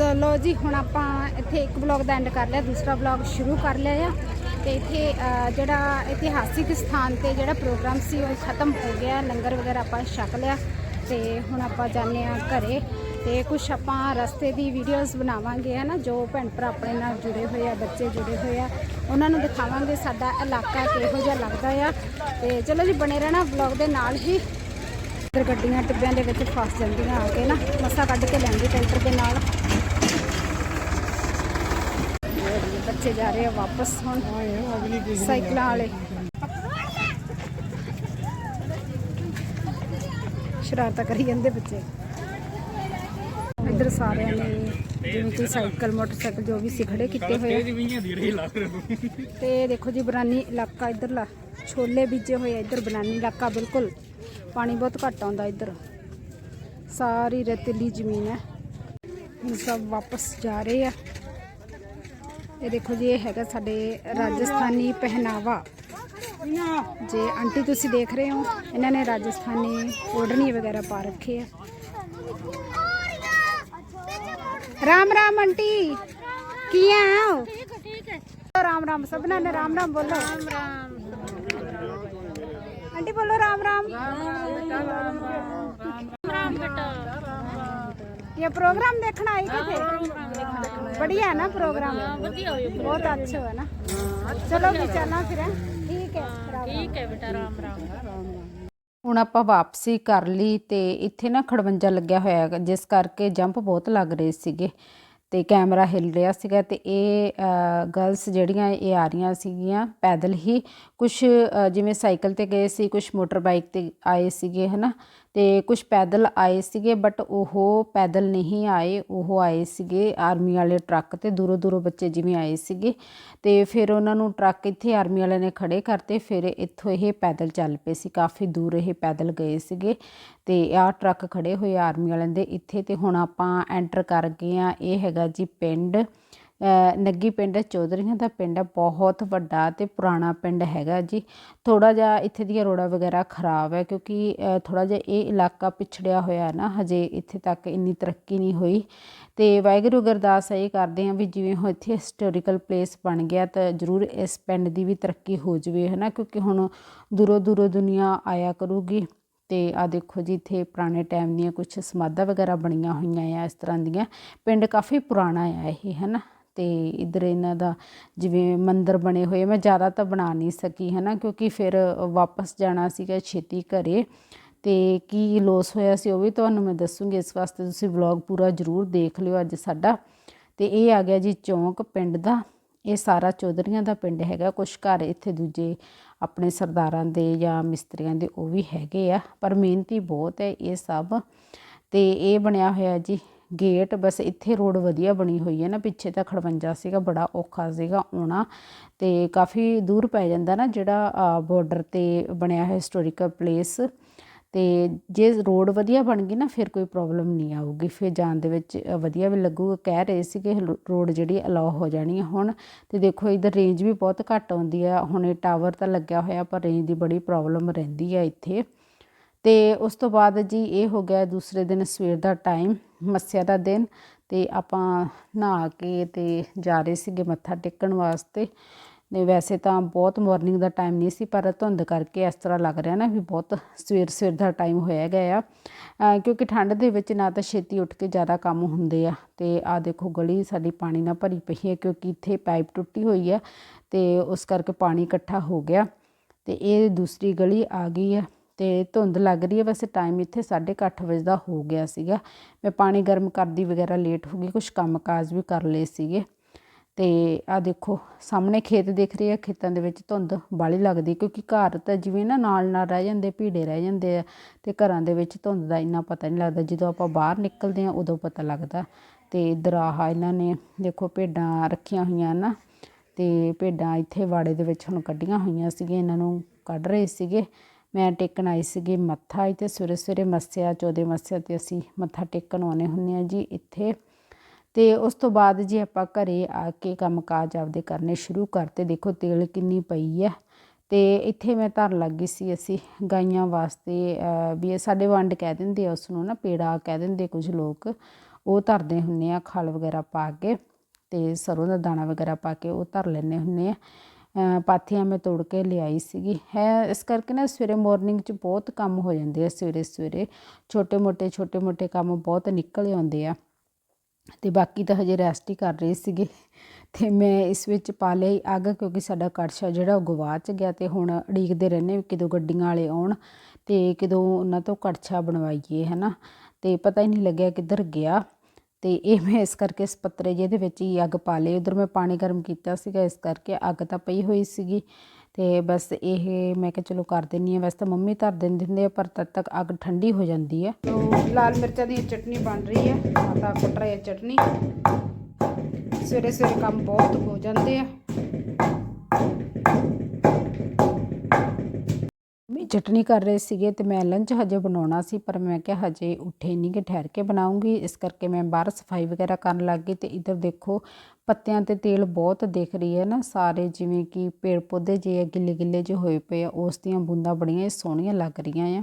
ਚਲੋ ਜੀ, ਹੁਣ ਆਪਾਂ ਇੱਥੇ ਇੱਕ ਬਲੌਗ ਦਾ ਐਂਡ ਕਰ ਲਿਆ, ਦੂਸਰਾ ਬਲੌਗ ਸ਼ੁਰੂ ਕਰ ਲਿਆ ਆ। ਤੇ ਇੱਥੇ ਜਿਹੜਾ ਇਤਿਹਾਸਿਕ ਸਥਾਨ ਤੇ ਜਿਹੜਾ ਪ੍ਰੋਗਰਾਮ ਸੀ, ਉਹ ਖਤਮ ਹੋ ਗਿਆ, ਲੰਗਰ ਵਗੈਰਾ ਆਪਾਂ ਛਕ ਲਿਆ। ਤੇ ਹੁਣ ਆਪਾਂ ਜਾਂਦੇ ਆ ਘਰੇ। ਤੇ ਕੁਝ ਆਪਾਂ ਰਸਤੇ ਦੀ ਵੀਡੀਓਜ਼ ਬਣਾਵਾਂਗੇ ਹੈ ਨਾ ਜੋ ਭੈਣ ਭਰਾ ਆਪਣੇ ਨਾਲ ਜੁੜੇ ਹੋਏ ਆ, ਬੱਚੇ ਜੁੜੇ ਹੋਏ ਆ, ਉਹਨਾਂ ਨੂੰ ਦਿਖਾਵਾਂਗੇ ਸਾਡਾ ਇਲਾਕਾ ਕਿਹੋ ਜਿਹਾ ਲੱਗਦਾ ਆ। ਤੇ ਚਲੋ ਜੀ, ਬਣੇ ਰਹਿਣਾ ਬਲੌਗ ਦੇ ਨਾਲ ਹੀ। ਇੱਧਰ ਗੱਡੀਆਂ ਟਿੱਬਿਆਂ ਦੇ ਵਿੱਚ ਫਸ ਜਾਂਦੀਆਂ ਆ ਕੇ ਨਾ ਮੱਸਾ ਕੱਢ ਕੇ ਲੈਂਦੀ ਟੈਂਟਰ ਦੇ ਨਾਲ। ਬੱਚੇ ਜਾ ਰਹੇ ਆ ਵਾਪਸ ਹੁਣ। ਸਾਈਕਲਾਂ ਵਾਲੇ। ਸ਼ਰਾਰਤਾਂ ਕਰੀ ਜਾਂਦੇ ਬੱਚੇ। ਇੱਧਰ ਸਾਰਿਆਂ ਨੇ ਜਿਵੇਂ ਕਿ ਸਾਈਕਲ ਮੋਟਰਸਾਈਕਲ ਜੋ ਵੀ ਸੀ ਖੜੇ ਕੀਤੇ ਹੋਏ ਆ। ਤੇ ਦੇਖੋ ਜੀ ਬਰਾਨੀ ਇਲਾਕਾ ਇਧਰਲਾ ਛੋਲੇ ਬੀਜੇ ਹੋਏ ਆ ਇੱਧਰ ਬਨਾਨੀ ਇਲਾਕਾ ਬਿਲਕੁਲ ਪਾਣੀ ਬਹੁਤ ਘੱਟ ਆਉਂਦਾ ਇੱਧਰ। ਸਾਰੀ ਰੇਤਲੀ ਜ਼ਮੀਨ ਹੈ। ਹੁਣ ਸਭ ਵਾਪਸ ਜਾ ਰਹੇ ਆ। ਇਹ ਦੇਖੋ ਜੀ, ਇਹ ਹੈਗਾ ਸਾਡੇ ਰਾਜਸਥਾਨੀ ਪਹਿਨਾਵਾ। ਜੇ ਆਂਟੀ ਤੁਸੀਂ ਦੇਖ ਰਹੇ ਹੋ, ਇਹਨਾਂ ਨੇ ਰਾਜਸਥਾਨੀ ਓੜਨੀ ਵਗੈਰਾ ਪਾ ਰੱਖੇ ਆ। ਰਾਮ ਰਾਮ ਆਂਟੀ, ਕੀ ਆਓ ਠੀਕ ਰਾਮ ਰਾਮ, ਸਭਨਾ ਨੇ ਰਾਮ ਰਾਮ ਬੋਲੋ। ਆਂਟੀ ਬੋਲੋ ਰਾਮ ਰਾਮ। ਇਹ ਪ੍ਰੋਗਰਾਮ ਦੇਖਣ ਆਈ ਕਿਥੇ ਬੜੀਆ ਨਾ ਪ੍ਰੋਗਰਾਮ? ਬਹੁਤ ਅੱਛਾ ਹੈ ਨਾ ਚਲੋ ਵੀ ਚੱਲਣਾ ਫਿਰ ਠੀਕ ਹੈ ਠੀਕ ਹੈ ਬੇਟਾ ਰਾਮ ਰਾਮ। ਹੁਣ ਆਪਾਂ ਵਾਪਸੀ ਕਰ ਲਈ ਤੇ ਇੱਥੇ ਨਾ ਖੜਵੰਜਾ ਲੱਗਿਆ ਹੋਇਆ ਹੈ ਜਿਸ ਕਰਕੇ ਜੰਪ ਬਹੁਤ ਲੱਗ ਰਹੇ ਸੀਗੇ ਤੇ ਕੈਮਰਾ ਹਿਲ ਰਿਹਾ ਸੀਗਾ ਤੇ ਇਹ ਗਰਲਸ ਜਿਹੜੀਆਂ ਇਹ ਆ ਰਹੀਆਂ ਸੀਗੀਆਂ ਪੈਦਲ ਹੀ। ਕੁਝ ਜਿਵੇਂ ਸਾਈਕਲ ਤੇ ਗਏ ਸੀ ਕੁਝ ਮੋਟਰ ਬਾਈਕ ਤੇ ਆਏ ਸੀਗੇ, ਹਨਾ? ਤੇ ਕੁਝ ਪੈਦਲ ਆਏ ਸੀਗੇ ਬਟ ਉਹ ਪੈਦਲ ਨਹੀਂ ਆਏ, ਉਹ ਆਏ ਸੀਗੇ ਆਰਮੀ ਵਾਲੇ ਟਰੱਕ ਤੇ, ਦੂਰੋਂ ਦੂਰੋਂ ਬੱਚੇ ਜਿਵੇਂ ਆਏ ਸੀਗੇ। ਤੇ ਫਿਰ ਉਹਨਾਂ ਨੂੰ ਟਰੱਕ ਇੱਥੇ ਆਰਮੀ ਵਾਲਿਆਂ ਨੇ ਖੜੇ ਕਰਤੇ, ਫਿਰ ਇੱਥੋਂ ਇਹ ਪੈਦਲ ਚੱਲ ਪਏ ਸੀ, ਕਾਫੀ ਦੂਰ ਇਹ ਪੈਦਲ ਗਏ ਸੀਗੇ। ਤੇ ਆਹ ਟਰੱਕ ਖੜੇ ਹੋਏ ਆਰਮੀ ਵਾਲਿਆਂ ਦੇ ਇੱਥੇ, ਤੇ ਹੁਣ ਆਪਾਂ ਐਂਟਰ ਕਰ ਗਏ ਆ ਇਹ ਹੈਗਾ ਜੀ ਪਿੰਡ ਨੱਗੀ ਪਿੰਡ ਚੌਧਰੀਆਂ ਦਾ ਪਿੰਡ ਹੈ, ਬਹੁਤ ਵੱਡਾ ਅਤੇ ਪੁਰਾਣਾ ਪਿੰਡ ਹੈਗਾ ਜੀ। ਥੋੜ੍ਹਾ ਜਿਹਾ ਇੱਥੇ ਦੀਆਂ ਰੋਡਾਂ ਵਗੈਰਾ ਖਰਾਬ ਹੈ ਕਿਉਂਕਿ ਥੋੜ੍ਹਾ ਜਿਹਾ ਇਹ ਇਲਾਕਾ ਪਿਛੜਿਆ ਹੋਇਆ ਨਾ, ਹਜੇ ਇੱਥੇ ਤੱਕ ਇੰਨੀ ਤਰੱਕੀ ਨਹੀਂ ਹੋਈ। ਅਤੇ ਵਾਹਿਗੁਰੂ ਅਰਦਾਸ ਇਹ ਕਰਦੇ ਹਾਂ ਵੀ ਜਿਵੇਂ ਹੁਣ ਇੱਥੇ ਹਿਸਟੋਰੀਕਲ ਪਲੇਸ ਬਣ ਗਿਆ ਤਾਂ ਜ਼ਰੂਰ ਇਸ ਪਿੰਡ ਦੀ ਵੀ ਤਰੱਕੀ ਹੋ ਜਾਵੇ ਹੈ ਨਾ ਕਿਉਂਕਿ ਹੁਣ ਦੂਰੋਂ ਦੂਰੋਂ ਦੁਨੀਆ ਆਇਆ ਕਰੂਗੀ। ਤੇ ਆ ਦੇਖੋ ਜੀ, ਇੱਥੇ ਪੁਰਾਣੇ ਟਾਈਮ ਦੀਆਂ ਕੁਝ ਸਮਾਧਾਂ ਵਗੈਰਾ ਬਣੀਆਂ ਹੋਈਆਂ ਆ ਇਸ ਤਰ੍ਹਾਂ ਦੀਆਂ। ਪਿੰਡ ਕਾਫੀ ਪੁਰਾਣਾ ਆ ਇਹ ਹੈ ਨਾ ਤੇ ਇਧਰ ਇਹਨਾਂ ਦਾ ਜਿਵੇਂ ਮੰਦਰ ਬਣੇ ਹੋਏ ਮੈਂ ਜ਼ਿਆਦਾ ਤਾਂ ਬਣਾ ਨਹੀਂ ਸਕੀ ਹੈ ਨਾ ਕਿਉਂਕਿ ਫਿਰ ਵਾਪਸ ਜਾਣਾ ਸੀਗਾ ਛੇਤੀ ਘਰ। ਅਤੇ ਕੀ ਲੋਸ ਹੋਇਆ ਸੀ ਉਹ ਵੀ ਤੁਹਾਨੂੰ ਮੈਂ ਦੱਸੂੰਗੀ, ਇਸ ਵਾਸਤੇ ਤੁਸੀਂ ਵਲੌਗ ਪੂਰਾ ਜ਼ਰੂਰ ਦੇਖ ਲਿਓ ਅੱਜ ਸਾਡਾ। ਅਤੇ ਇਹ ਆ ਗਿਆ ਜੀ ਚੌਂਕ ਪਿੰਡ ਦਾ, ਇਹ ਸਾਰਾ ਚੌਧਰੀਆਂ ਦਾ ਪਿੰਡ ਹੈਗਾ ਕੁਝ ਘਰ ਇੱਥੇ ਦੂਜੇ ਆਪਣੇ ਸਰਦਾਰਾਂ ਦੇ ਜਾਂ ਮਿਸਤਰੀਆਂ ਦੇ ਉਹ ਵੀ ਹੈਗੇ ਆ, ਪਰ ਮਿਹਨਤੀ ਬਹੁਤ ਹੈ ਇਹ ਸਭ। ਅਤੇ ਇਹ ਬਣਿਆ ਹੋਇਆ ਜੀ ਗੇਟ, ਬਸ ਇੱਥੇ ਰੋਡ ਵਧੀਆ ਬਣੀ ਹੋਈ ਹੈ ਨਾ, ਪਿੱਛੇ ਤਾਂ ਖੜਵੰਜਾ ਸੀਗਾ, ਬੜਾ ਔਖਾ ਸੀਗਾ ਆਉਣਾ ਤੇ ਕਾਫੀ ਦੂਰ ਪੈ ਜਾਂਦਾ ਨਾ ਜਿਹੜਾ ਬਾਰਡਰ ਤੇ ਬਣਿਆ ਹੈ ਹਿਸਟੋਰੀਕਲ ਪਲੇਸ ਤੇ ਜੇ ਰੋਡ ਵਧੀਆ ਬਣ ਗਈ ਨਾ, ਫਿਰ ਕੋਈ ਪ੍ਰੋਬਲਮ ਨਹੀਂ ਆਊਗੀ। ਫਿਰ ਜਾਣ ਦੇ ਵਿੱਚ ਵਧੀਆ ਵੀ ਲੱਗੂਗਾ। ਕਹਿ ਰਹੇ ਸੀ ਕਿ ਰੋਡ ਜਿਹੜੀ ਅਲਾਉ ਹੋ ਜਾਣੀ ਹੈ ਹੁਣ ਤੇ ਦੇਖੋ ਇਧਰ ਰੇਂਜ ਵੀ ਬਹੁਤ ਘੱਟ ਆਉਂਦੀ ਆ। ਹੁਣ ਇਹ ਟਾਵਰ ਤਾਂ ਲੱਗਿਆ ਹੋਇਆ, ਪਰ ਰੇਂਜ ਦੀ ਬੜੀ ਪ੍ਰੋਬਲਮ ਰਹਿੰਦੀ ਆ ਇੱਥੇ। ਤੇ ਉਸ ਤੋਂ ਬਾਅਦ ਜੀ ਇਹ ਹੋ ਗਿਆ ਦੂਸਰੇ ਦਿਨ ਸਵੇਰ ਦਾ ਟਾਈਮ ਮੱਸਿਆ ਦਾ ਦਿਨ ਤੇ ਆਪਾਂ ਨਹਾ ਕੇ ਤੇ ਜਾ ਰਹੇ ਸੀਗੇ ਮੱਥਾ ਟੇਕਣ ਵਾਸਤੇ। ਨੇ ਵੈਸੇ ਤਾਂ ਬਹੁਤ ਮਾਰਨਿੰਗ ਦਾ ਟਾਈਮ ਨਹੀਂ ਸੀ, ਪਰ ਧੁੰਦ ਕਰਕੇ ਇਸ ਤਰ੍ਹਾਂ ਲੱਗ ਰਿਹਾ ਨਾ ਵੀ ਬਹੁਤ ਸਵੇਰ ਸਵੇਰ ਦਾ ਟਾਈਮ ਹੋਇਆ ਗਿਆ ਆ। ਕਿਉਂਕਿ ਠੰਡ ਦੇ ਵਿੱਚ ਨਾ ਤਾਂ ਛੇਤੀ ਉੱਠ ਕੇ ਜ਼ਿਆਦਾ ਕੰਮ ਹੁੰਦੇ ਆ ਤੇ ਆ ਦੇਖੋ ਗਲੀ ਸਾਡੀ ਪਾਣੀ ਨਾਲ ਭਰੀ ਪਈ ਹੈ ਕਿਉਂਕਿ ਇੱਥੇ ਪਾਈਪ ਟੁੱਟੀ ਹੋਈ ਹੈ ਤੇ ਉਸ ਕਰਕੇ ਪਾਣੀ ਇਕੱਠਾ ਹੋ ਗਿਆ ਤੇ ਇਹ ਦੂਸਰੀ ਗਲੀ ਆ ਗਈ ਹੈ ਤੇ ਧੁੰਦ ਲੱਗ ਰਹੀ ਹੈ। ਵੈਸੇ ਟਾਈਮ ਇੱਥੇ 8:30 ਵਜੇ ਦਾ ਹੋ ਗਿਆ ਸੀਗਾ। ਮੈਂ ਪਾਣੀ ਗਰਮ ਕਰਦੀ ਵਗੈਰਾ ਲੇਟ ਹੋ ਗਈ ਕੁਝ ਕੰਮਕਾਜ ਵੀ ਕਰ ਲਏ ਸੀਗੇ। ਤੇ ਆ ਦੇਖੋ, ਸਾਹਮਣੇ ਖੇਤ ਦਿਖ ਰਹੇ ਆ, ਖੇਤਾਂ ਦੇ ਵਿੱਚ ਧੁੰਦ ਬਾਲੀ ਲੱਗਦੀ, ਕਿਉਂਕਿ ਘਰ ਤਾਂ ਜਿਵੇਂ ਨਾ ਨਾਲ ਨਾਲ ਰਹਿ ਜਾਂਦੇ, ਭੀੜੇ ਰਹਿ ਜਾਂਦੇ ਆ ਤੇ ਘਰਾਂ ਦੇ ਵਿੱਚ ਧੁੰਦ ਦਾ ਇੰਨਾ ਪਤਾ ਨਹੀਂ ਲੱਗਦਾ। ਜਦੋਂ ਆਪਾਂ ਬਾਹਰ ਨਿਕਲਦੇ ਆ, ਉਦੋਂ ਪਤਾ ਲੱਗਦਾ। ਤੇ ਦਰਾਹਾ ਇਹਨਾਂ ਨੇ ਦੇਖੋ ਭੇਡਾਂ ਰੱਖੀਆਂ ਹੋਈਆਂ ਨਾ, ਤੇ ਭੇਡਾਂ ਇੱਥੇ ਵਾੜੇ ਦੇ ਵਿੱਚ ਹੁਣ ਕੱਢੀਆਂ ਹੋਈਆਂ ਸੀਗੀਆਂ, ਇਹਨਾਂ ਨੂੰ ਕੱਢ ਰਹੇ ਸੀਗੇ। ਮੈਂ ਟੇਕਣ ਆਈ ਸੀਗੀ ਮੱਥਾ ਇੱਥੇ, ਸਵੇਰੇ ਸਵੇਰੇ ਮੱਸਿਆ, ਚੌਦੇ ਮੱਸਿਆ ਤੇ ਅਸੀਂ ਮੱਥਾ ਟੇਕਣ ਆਉਨੇ ਹੁੰਨੇ ਆ ਜੀ ਇੱਥੇ। ਤੇ ਉਸ ਤੋਂ ਬਾਅਦ ਜੀ ਆਪਾਂ ਘਰੇ ਆ ਕੇ ਕੰਮਕਾਜ ਆਪਦੇ ਕਰਨੇ ਸ਼ੁਰੂ ਕਰਤੇ। ਦੇਖੋ ਤੇਲ ਕਿੰਨੀ ਪਈ ਹੈ। ਤੇ ਇੱਥੇ ਮੈਂ ਧਰ ਲੱਗ ਗਈ ਸੀ ਅਸੀਂ ਗਾਈਆਂ ਵਾਸਤੇ ਵੀ ਸਾਡੇ ਵੰਡ ਕਹਿ ਦਿੰਦੇ ਆ ਉਸ ਨੂੰ ਨਾ ਪੇੜਾ ਕਹਿ ਦਿੰਦੇ ਕੁਝ ਲੋਕ। ਉਹ ਧਰਦੇ ਹੁੰਨੇ ਆ, ਖਲ ਵਗੈਰਾ ਪਾ ਕੇ ਤੇ ਸਰੋਂ ਦਾ ਦਾਣਾ ਵਗੈਰਾ ਪਾ ਕੇ ਉਹ ਧਰ ਲੈਂਦੇ ਹੁੰਨੇ ਆ। ਪਾਥੀਆਂ ਮੈਂ ਤੋੜ ਕੇ ਲਿਆਈ ਸੀਗੀ। ਹੈ, ਇਸ ਕਰਕੇ ਨਾ ਸਵੇਰੇ ਮਾਰਨਿੰਗ 'ਚ ਬਹੁਤ ਕੰਮ ਹੋ ਜਾਂਦੇ ਆ, ਸਵੇਰੇ ਸਵੇਰੇ। ਛੋਟੇ ਮੋਟੇ ਛੋਟੇ ਮੋਟੇ ਕੰਮ ਬਹੁਤ ਨਿਕਲ ਆਉਂਦੇ ਆ। ਤੇ ਬਾਕੀ ਤਾਂ ਹਜੇ ਰੈਸਟ ਹੀ ਕਰ ਰਹੇ ਸੀਗੇ। ਤੇ ਮੈਂ ਇਸ ਵਿੱਚ ਪਾ ਲਈ ਅੱਗ, ਕਿਉਂਕਿ ਸਾਡਾ ਕੜਛਾ ਜਿਹੜਾ ਉਹ ਗਵਾਚ ਗਿਆ ਤੇ ਹੁਣ ਉਡੀਕਦੇ ਰਹਿੰਦੇ ਵੀ ਕਦੋਂ ਗੱਡੀਆਂ ਵਾਲੇ ਆਉਣ ਤੇ ਕਿਦੋਂ ਉਹਨਾਂ ਤੋਂ ਕੜਛਾ ਬਣਵਾਈਏ, ਹਨਾ। ਤੇ ਪਤਾ ਹੀ ਨਹੀਂ ਲੱਗਿਆ ਕਿੱਧਰ ਗਿਆ। ਤੇ ਇਹ ਮੈਂ ਇਸ ਕਰਕੇ ਇਸ ਪੱਤਰੇ ਜਿਹੇ ਦੇ ਵਿੱਚ ਹੀ ਅੱਗ ਪਾ ਲਈ। ਉਧਰ ਮੈਂ ਪਾਣੀ ਗਰਮ ਕੀਤਾ ਸੀਗਾ, ਇਸ ਕਰਕੇ ਅੱਗ ਤਾਂ ਪਈ ਹੋਈ ਸੀਗੀ। ਤੇ ਬਸ ਇਹ ਮੈਂ ਕਿਹਾ ਚਲੋ ਕਰ ਦਿੰਨੀ ਆ ਵੈਸੇ ਤਾਂ ਮੰਮੀ ਧਰ ਦਿੰਦੇ ਹੁੰਦੇ ਆ, ਪਰ ਤਦ ਤੱਕ ਅੱਗ ਠੰਡੀ ਹੋ ਜਾਂਦੀ ਹੈ। ਲਾਲ ਮਿਰਚਾਂ ਦੀ ਚਟਨੀ ਬਣ ਰਹੀ ਹੈ ਮਾਤਾ ਕੁੱਟ ਰਹੀ ਹੈ ਚਟਨੀ। ਸਵੇਰੇ ਸਵੇਰੇ ਕੰਮ ਬਹੁਤ ਹੋ ਜਾਂਦੇ ਆ। ਚਟਨੀ ਕਰ ਰਹੇ ਸੀਗੇ ਤੇ ਮੈਂ ਲੰਚ ਹਜੇ ਬਣਾਉਣਾ ਸੀ, ਪਰ ਮੈਂ ਕਿਹਾ ਹਜੇ ਉੱਠੇ ਨਹੀਂ ਕਿ ਠਹਿਰ ਕੇ ਬਣਾਉਂਗੀ। ਇਸ ਕਰਕੇ ਮੈਂ ਬਾਹਰ ਸਫ਼ਾਈ ਵਗੈਰਾ ਕਰਨ ਲੱਗ ਗਈ ਤੇ ਇੱਧਰ ਦੇਖੋ ਪੱਤਿਆਂ ਤੇ ਤੇਲ ਬਹੁਤ ਦਿਖ ਰਹੀ ਹੈ ਨਾ, ਸਾਰੇ ਜਿਵੇਂ ਕਿ ਪੇੜ ਪੌਦੇ ਜੇ ਗਿੱਲੇ ਗਿੱਲੇ ਜਿਹੇ ਹੋਏ ਪਏ ਆ, ਉਸ ਦੀਆਂ ਬੂੰਦਾਂ ਬੜੀਆਂ ਸੋਹਣੀਆਂ ਲੱਗ ਰਹੀਆਂ ਆ।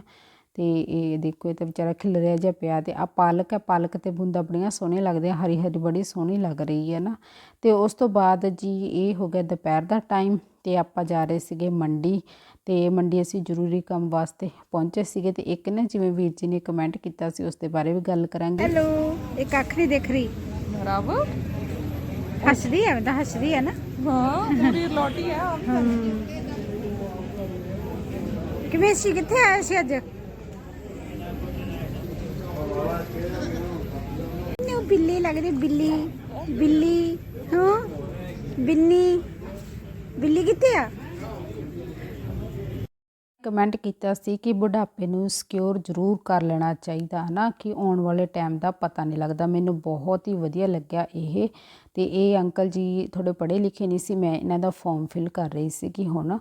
ਤੇ ਇਹ ਦੇਖੋ, ਇਹ ਤਾਂ ਵਿਚਾਰਾ ਖਿਲਰਿਆ ਜਿਹਾ ਪਿਆ ਤੇ ਆ ਪਾਲਕ ਹੈ, ਪਾਲਕ ਤੇ ਬੂੰਦਾਂ ਬੜੀਆਂ ਸੋਹਣੀਆਂ ਲੱਗਦੀਆਂ ਹਰੀ ਹਰੀ ਬੜੀ ਸੋਹਣੀ ਲੱਗ ਰਹੀ ਹੈ ਨਾ। ਤੇ ਉਸ ਤੋਂ ਬਾਅਦ ਜੀ ਇਹ ਹੋ ਗਿਆ ਦੁਪਹਿਰ ਦਾ ਟਾਈਮ ਤੇ ਆਪਾਂ ਜਾ ਰਹੇ ਸੀਗੇ ਮੰਡੀ। ਤੇ ਮੰਡੀ ਅਸੀਂ ਜ਼ਰੂਰੀ ਕੰਮ ਵਾਸਤੇ ਪਹੁੰਚੇ ਸੀਗੇ ਤੇ ਇੱਕ ਨਾ ਜਿਵੇਂ ਵੀਰ ਜੀ ਨੇ ਕਮੈਂਟ ਕੀਤਾ ਸੀ ਉਸ ਦੇ ਬਾਰੇ ਵੀ ਗੱਲ ਕਰਾਂਗੇ। ਹੈਲੋ ਇੱਕ ਅੱਖ ਨਹੀਂ ਦੇਖ ਰਹੀ। ਰੱਬ ਹੱਸਦੀ ਹੈ ਤਾਂ ਹੱਸਦੀ ਹੈ ਨਾ। ਹਾਂ ਪੂਰੀ ਲੋਟੀ ਆ ਕਿਵੇਂ ਸੀ ਕਿੱਥੇ ਆਏ ਸੀ ਅੱਜ? ਉਹ ਬਿੱਲੀ ਲੱਗ ਰਹੀ ਬਿੱਲੀ ਬਿੱਲੀ ਹਾਂ ਬਿੰਨੀ। ਬਿੱਲੀ ਕਿੱਥੇ ਆ? ਕਮੈਂਟ ਕੀਤਾ ਸੀ ਕਿ ਬੁਢਾਪੇ ਨੂੰ ਸਿਕਿਉਰ ਜ਼ਰੂਰ ਕਰ ਲੈਣਾ ਚਾਹੀਦਾ ਹੈ ਨਾ ਕਿ ਆਉਣ ਵਾਲੇ ਟਾਈਮ ਦਾ ਪਤਾ ਨਹੀਂ ਲੱਗਦਾ। ਮੈਨੂੰ ਬਹੁਤ ਹੀ ਵਧੀਆ ਲੱਗਿਆ ਇਹ ਤੇ ਇਹ ਅੰਕਲ ਜੀ ਥੋੜੇ ਪੜ੍ਹੇ ਲਿਖੇ ਨਹੀਂ ਸੀ ਮੈਂ ਇਹਨਾਂ ਦਾ ਫਾਰਮ ਫਿਲ ਕਰ ਰਹੀ ਸੀ ਕਿ ਹੁਣ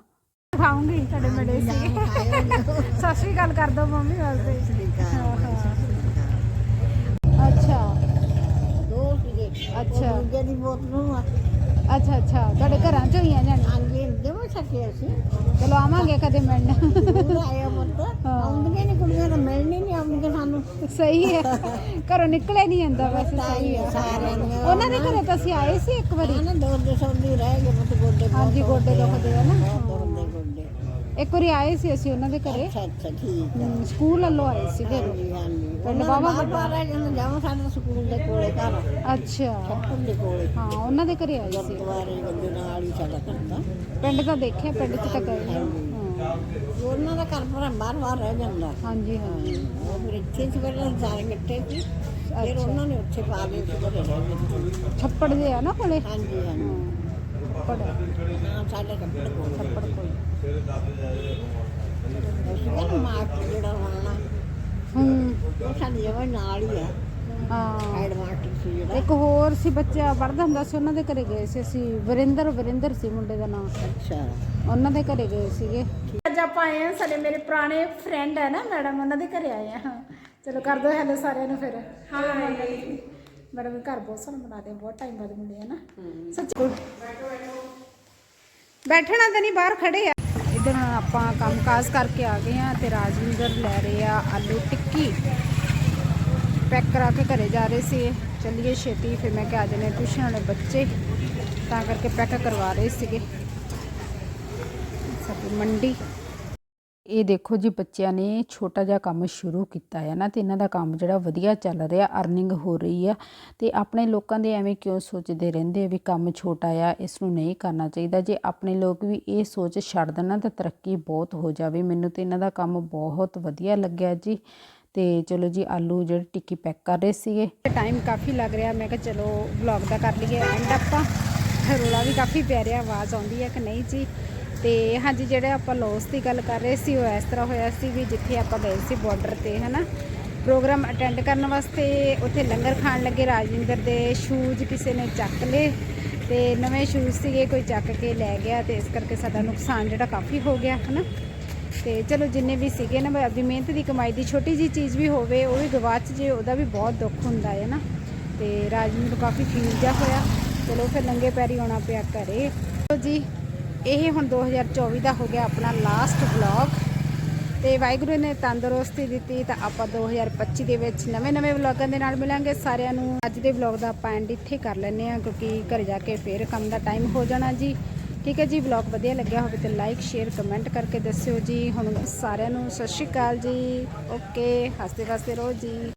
ਖਾਉਂਗੀ ਤੁਹਾਡੇ ਮਿਲੇ ਸੀ ਸਤਿ ਸ਼੍ਰੀ ਅਕਾਲ ਕਰ ਦੋ ਮੰਮੀ ਵਾਸਤੇ ਅੱਛਾ। ਦੋ ਸੀਗੇ ਅੱਛਾ। ਦੂਜੇ ਦੀ ਬੋਤਲ ਨੂੰ ਅੱਛਾ ਅੱਛਾ। ਤੁਹਾਡੇ ਘਰਾਂ ਚ ਹੋਈਆਂ ਜਾਣੀ। ਆਂਗੇ ਅਸੀਂ ਚਲੋ ਆਵਾਂਗੇ ਕਦੇ ਮਿਲਣ। ਆਇਆ ਮਤ ਆਉਂਦੀਆਂ ਨੇ ਕੁੜੀਆਂ ਤਾਂ ਮਿਲਣੀ ਨਹੀਂ ਆਉਂਦੀਆਂ ਸਾਨੂੰ। ਸਹੀ ਹੈ। ਘਰੋਂ ਨਿਕਲੇ ਨਹੀਂ ਜਾਂਦਾ ਵੈਸੇ ਸਹੀ ਹੈ। ਸਾਰਿਆਂ ਉਹਨਾਂ ਦੇ ਘਰੇ ਤਾਂ ਅਸੀਂ ਆਏ ਸੀ ਇੱਕ ਵਾਰੀ। ਨਾ ਦੋ ਦੋ ਸੌ ਦੀ ਰਹਿ ਗਏ ਮਤ ਗੋਡੇ ਹਾਂਜੀ ਗੋਡੇ ਦੁਖਦੇ ਆ ਨਾ। ਇੱਕ ਵਾਰੀ ਆਏ ਸੀ ਅਸੀਂ ਉਹਨਾਂ ਦੇ ਘਰੇ ਅੱਛਾ ਅੱਛਾ ਠੀਕ ਹੈ ਹਮ, ਸਕੂਲ ਵੱਲੋਂ ਆਏ ਸੀਗੇ ਹਾਂਜੀ ਹਾਂਜੀ ਪਿੰਡ ਉਹਨਾਂ ਬਾਵਾ ਬਾਹਰ ਬਾਹਰ ਰਹਿ ਜਾਂਦੇ ਜਾਵਾਂ ਸਾਡੇ ਸਕੂਲ ਦੇ ਕੋਲੇ ਘਰ ਅੱਛਾ ਛੱਪੜ ਦੇ ਕੋਲੇ ਹਾਂ ਉਹਨਾਂ ਦੇ ਘਰੇ ਆਏ ਸੀ ਗੁਰਦੁਆਰੇ ਦੇ ਨਾਲ ਹੀ ਸਾਡਾ ਕਰਦਾ ਪਿੰਡ ਤਾਂ ਦੇਖਿਆ ਪਿੰਡ 'ਚ ਤਾਂ ਗਏ ਹਾਂ ਹਾਂ। ਉਹਨਾਂ ਦਾ ਘਰ ਪਰ ਬਾਹਰ ਬਾਹਰ ਰਹਿ ਜਾਂਦਾ। ਹਾਂਜੀ ਹਾਂਜੀ ਉਹ ਫਿਰ ਇੱਥੇ ਸੀ ਪਹਿਲਾਂ ਸਾਰੇ ਇਕੱਠੇ ਸੀ ਫਿਰ ਉਹਨਾਂ ਨੇ ਉੱਥੇ ਪਾ ਲਏ ਸੀ ਘਰੇ ਰਹਿ ਗਏ ਛੱਪੜ ਦੇ ਆ ਨਾ ਕੋਲੇ ਹਾਂਜੀ ਹਾਂਜੀ ਛੱਪੜ ਹਾਂ। ਸਾਡੇ ਕੱਪੜੇ ਕੋਲ ਕੋਲ ਅਸੀਂ ਕਹਿੰਦੇ ਮਾਸਟਰ ਜਿਹੜਾ ਹੋਣਾ ਹੂੰ ਉਹ ਸਾਡੀ ਜਗ੍ਹਾ ਨਾਲ ਹੀ ਆ ਹਾਂ ਹੈਡ ਮਾਸਟਰ ਸੀ ਜਿਹੜਾ ਇੱਕ ਹੋਰ ਸੀ ਬੱਚਾ ਪੜ੍ਹਦਾ ਹੁੰਦਾ ਸੀ ਉਹਨਾਂ ਦੇ ਘਰੇ ਗਏ ਸੀ ਅਸੀਂ। ਵਰਿੰਦਰ ਵਰਿੰਦਰ ਸੀ ਮੁੰਡੇ ਦਾ ਨਾਮ। ਅੱਛਾ। ਉਹਨਾਂ ਦੇ ਘਰੇ ਗਏ ਸੀਗੇ। ਅੱਜ ਆਪਾਂ ਆਏ ਆ ਸਾਡੇ ਮੇਰੇ ਪੁਰਾਣੇ ਫਰੈਂਡ ਹੈ ਨਾ ਮੈਡਮ ਉਹਨਾਂ ਦੇ ਘਰੇ ਆਏ ਆ ਚਲੋ ਕਰ ਦੋ ਹੈਲੋ ਸਾਰਿਆਂ ਨੂੰ ਫਿਰ। ਹਾਂ ਮੈਡਮ ਘਰ ਬਹੁਤ ਸੋਹਣਾ ਬਣਾਦੇ ਬਹੁਤ ਟਾਈਮ ਬਾਅਦ ਮਿਲੇ ਆ ਨਾ। ਸੱਚੀ ਬੈਠਣਾ ਤਾਂ ਨਹੀਂ ਬਾਹਰ ਖੜੇ ਆ। ਇਧਰ ਹੁਣ ਆਪਾਂ ਕੰਮਕਾਜ ਕਰਕੇ ਆ ਗਏ ਆ ਤੇ ਰਾਜਵਿੰਦਰ ਲੈ ਰਹੇ ਆ ਆਲੂ ਟਿੱਕੀ। ਪੈਕ ਕਰਾ ਕੇ ਘਰੇ ਜਾ ਰਹੇ ਸੀ। ਚੱਲੀਏ ਛੇਤੀ ਫਿਰ ਮੈਂ ਕਿਹਾ ਆ ਜਨੇ ਟਿਊਸ਼ਨ ਵਾਲੇ ਬੱਚੇ। ਤਾਂ ਕਰਕੇ ਪੈਕ ਕਰਵਾ ਰਹੇ ਸੀਗੇ। ਸਾਡੀ ਮੰਡੀ। ਇਹ ਦੇਖੋ ਜੀ ਬੱਚਿਆਂ ਨੇ ਛੋਟਾ ਜਿਹਾ ਕੰਮ ਸ਼ੁਰੂ ਕੀਤਾ ਹੈ ਨਾ ਤੇ ਇਹਨਾਂ ਦਾ ਕੰਮ ਜਿਹੜਾ ਵਧੀਆ ਚੱਲ ਰਿਹਾ ਅਰਨਿੰਗ ਹੋ ਰਹੀ ਆ ਤੇ ਆਪਣੇ ਲੋਕਾਂ ਦੇ ਐਵੇਂ ਕਿਉਂ ਸੋਚਦੇ ਰਹਿੰਦੇ ਆ ਵੀ ਕੰਮ ਛੋਟਾ ਆ ਇਸ ਨੂੰ ਨਹੀਂ ਕਰਨਾ ਚਾਹੀਦਾ। ਜੇ ਆਪਣੇ ਲੋਕ ਵੀ ਇਹ ਸੋਚ ਛੱਡ ਦੇਣ ਤਾਂ ਤਰੱਕੀ ਬਹੁਤ ਹੋ ਜਾਵੇ। ਮੈਨੂੰ ਤੇ ਇਹਨਾਂ ਦਾ ਕੰਮ ਬਹੁਤ ਵਧੀਆ ਲੱਗਿਆ ਜੀ। ਤੇ ਚਲੋ ਜੀ, ਆਲੂ ਜਿਹੜੇ ਟਿੱਕੀ ਪੈਕ ਕਰ ਰਹੇ ਸੀਗੇ। ਟਾਈਮ ਕਾਫੀ ਲੱਗ ਰਿਹਾ। ਮੈਂ ਕਿਹਾ ਚਲੋ ਵਲੌਗ ਦਾ ਕਰ ਲਈਏ ਐਂਡ ਆਪਾਂ। ਰੋਲਾ ਵੀ ਕਾਫੀ ਪੈ ਰਿਹਾ, ਆਵਾਜ਼ ਆਉਂਦੀ ਹੈ ਕਿ ਨਹੀਂ ਜੀ? ਤੇ ਹਾਂਜੀ, ਜਿਹੜੇ ਆਪਾਂ ਲੋਸ ਦੀ ਗੱਲ ਕਰ ਰਹੇ ਸੀ, ਉਹ ਇਸ ਤਰ੍ਹਾਂ ਹੋਇਆ ਸੀ ਵੀ ਜਿੱਥੇ ਆਪਾਂ ਗਏ ਸੀ ਬਾਰਡਰ ਤੇ, ਹਨਾ? ਪ੍ਰੋਗਰਾਮ ਅਟੈਂਡ ਕਰਨ ਵਾਸਤੇ ਉੱਥੇ ਲੰਗਰ ਖਾਣ ਲੱਗੇ ਰਾਜਿੰਦਰ ਦੇ ਸ਼ੂਜ਼ ਕਿਸੇ ਨੇ ਚੱਕ ਲਏ ਤੇ ਨਵੇਂ ਸ਼ੂਜ਼ ਸੀਗੇ, ਕੋਈ ਚੱਕ ਕੇ ਲੈ ਗਿਆ ਤੇ ਇਸ ਕਰਕੇ ਸਾਡਾ ਨੁਕਸਾਨ ਜਿਹੜਾ ਕਾਫੀ ਹੋ ਗਿਆ, ਹਨਾ? ਤੇ ਚਲੋ, ਜਿੰਨੇ ਵੀ ਸੀਗੇ ਨਾ ਆਪਣੀ ਮਿਹਨਤ ਦੀ ਕਮਾਈ ਦੀ ਛੋਟੀ ਜੀ ਚੀਜ਼ ਵੀ ਹੋਵੇ, ਉਹ ਵੀ ਗਵਾਚ ਜੇ, ਉਹਦਾ ਵੀ ਬਹੁਤ ਦੁੱਖ ਹੁੰਦਾ ਹੈ ਨਾ ਤੇ ਰਾਜਵੀਰ ਕਾਫੀ ਫੀਲ ਜਾ ਹੋਇਆ। ਚਲੋ, ਫਿਰ ਨੰਗੇ ਪੈਰੀ ਆਉਣਾ ਪਿਆ ਘਰੇ। ਜੀ ਇਹ ਹੁਣ 2024 ਦਾ ਹੋ ਗਿਆ ਆਪਣਾ ਲਾਸਟ ਵਲੌਗ ਤੇ ਵਾਹਿਗੁਰੂ ਨੇ ਤੰਦਰੁਸਤੀ ਦਿੱਤੀ ਤਾਂ ਆਪਾਂ 2025 ਦੇ ਵਿੱਚ ਨਵੇਂ-ਨਵੇਂ ਵਲੌਗਾਂ ਦੇ ਨਾਲ ਮਿਲਾਂਗੇ। ਸਾਰਿਆਂ ਨੂੰ ਅੱਜ ਦੇ ਵਲੌਗ ਦਾ ਆਪਾਂ ਐਂਡ ਇੱਥੇ ਕਰ ਲੈਂਦੇ ਆ ਕਿਉਂਕਿ ਘਰ ਜਾ ਕੇ ਫੇਰ ਕੰਮ ਦਾ ਟਾਈਮ ਹੋ ਜਾਣਾ ਜੀ। ਠੀਕ ਹੈ ਜੀ ਵਲੌਗ ਵਧੀਆ ਲੱਗਿਆ ਹੋਵੇ ਤੇ ਲਾਈਕ ਸ਼ੇਅਰ ਕਮੈਂਟ ਕਰਕੇ ਦੱਸਿਓ ਜੀ। ਹੁਣ ਸਾਰਿਆਂ ਨੂੰ ਸਤਿ ਸ਼੍ਰੀ ਅਕਾਲ ਜੀ। ਓਕੇ ਹੱਸਦੇ ਵਸਦੇ ਰਹੋ ਜੀ।